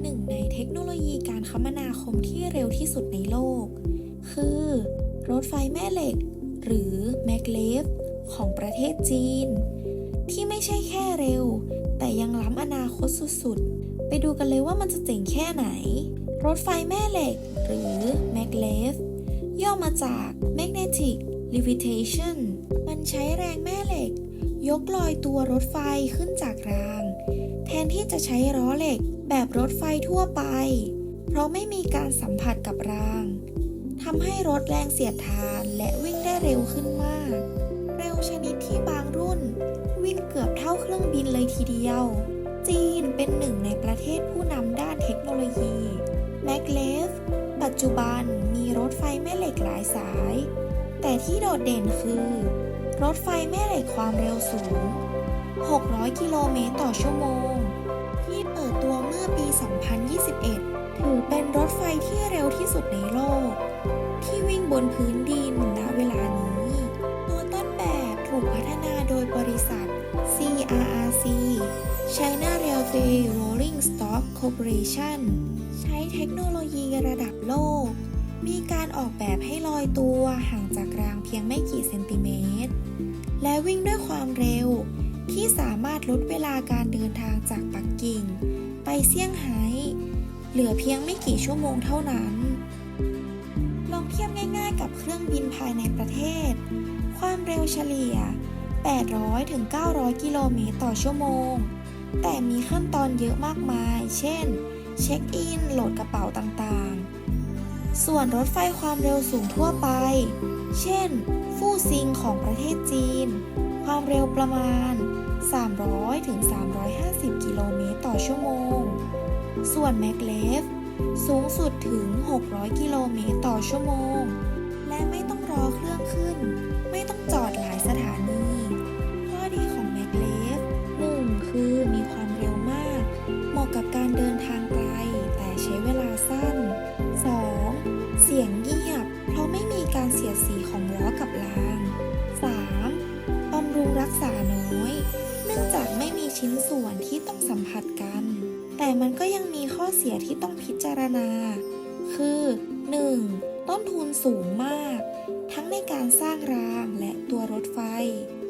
หนึ่งในเทคโนโลยีการคมนาคมที่เร็วที่สุดในโลก คือ รถไฟแม่เหล็ก หรือแมกเลฟของประเทศจีน ที่ไม่ใช่แค่เร็ว แต่ยังล้ำอนาคตสุดๆ ไปดูกันเลยว่ามันจะเจ๋งแค่ไหน รถไฟแม่เหล็ก หรือ maglev ย่อมาจาก magnetic levitation มันใช้แรงแม่เหล็ก ยกลอยตัวรถไฟขึ้นจากราง แทนที่จะใช้ล้อเหล็กแบบรถไฟทั่วไป เพราะไม่มีการสัมผัสกับรางทำให้รถแรงเสียดทานและวิ่งได้เร็วขึ้นมาก เร็วชนิดที่บางรุ่น วิ่งเกือบเท่าเครื่องบินเลยทีเดียว จีนเป็นหนึ่งในประเทศผู้นำด้านเทคโนโลยีแมกเลฟปัจจุบันมีรถไฟแม่เหล็กหลายสาย แต่ที่โดดเด่นคือ รถไฟแม่เหล็กความเร็วสูง 600 กิโลเมตรต่อชั่วโมง ที่เปิดตัวเมื่อปี 2021 ถือเป็นรถไฟที่เร็วที่สุดในโลก ที่วิ่งบนพื้นดินณเวลานี้ ตัวต้นแบบถูกพัฒนาโดยบริษัท CRRC China Railway Rolling Stock Corporation ใช้เทคโนโลยีระดับโลก มีการออกแบบให้ลอยตัวห่างจากรางเพียงไม่กี่เซนติเมตร และวิ่งด้วยความเร็ว ที่สามารถลดเวลาการเดินทางจากปักกิ่ง ไปเซี่ยงไฮ้เหลือเพียงไม่กี่ชั่วโมงเท่านั้น ลองเทียบง่ายๆ กับเครื่องบินภายในประเทศ ความเร็วเฉลี่ย 800 ถึง 900 กิโลเมตรต่อชั่วโมง แต่มีขั้นตอนเยอะมากมาย เช่น เช็คอิน โหลดกระเป๋าต่างๆ ส่วนรถไฟความเร็วสูงทั่วไป เช่น ฟู่ซิงของประเทศจีน ความเร็วประมาณ 300ถึง350 กิโลเมตรต่อชั่วโมง ส่วนแมกเลฟสูงสุดถึง 600 กิโลเมตรต่อชั่วโมง และไม่ต้องรอเครื่องขึ้น ไม่ต้องจอดหลายสถาน ชิ้นส่วนที่ต้องสัมผัสกัน แต่มันก็ยังมีข้อเสียที่ต้องพิจารณา คือ 1. ต้นทุนสูงมาก ทั้งในการสร้างรางและตัวรถไฟ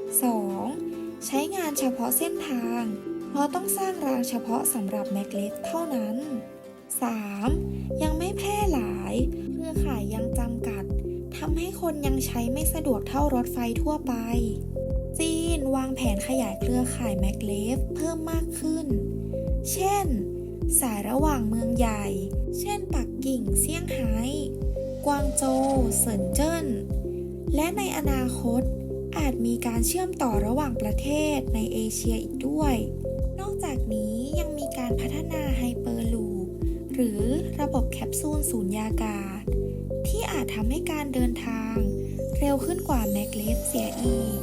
2. ใช้งานเฉพาะเส้นทาง เพราะต้องสร้างรางเฉพาะสำหรับแมกเลฟเท่านั้น 3. ยังไม่แพร่หลายเครือข่ายยังจำกัดทำให้คนยังใช้ไม่สะดวกเท่ารถไฟทั่วไป วางแผนขยายเครือข่ายแมกเลฟเพิ่มมากขึ้น เช่น สายระหว่างเมืองใหญ่ เช่นปักกิ่งเซี่ยงไฮ้กวางโจวเซินเจิ้น และในอนาคตอาจมีการเชื่อมต่อระหว่างประเทศในเอเชียอีกด้วย นอกจากนี้ยังมีการพัฒนาไฮเปอร์ลูปหรือระบบแคปซูลสูญญากาศ ที่อาจทำให้การเดินทางเร็วขึ้นกว่าแมกเลฟเสียอีก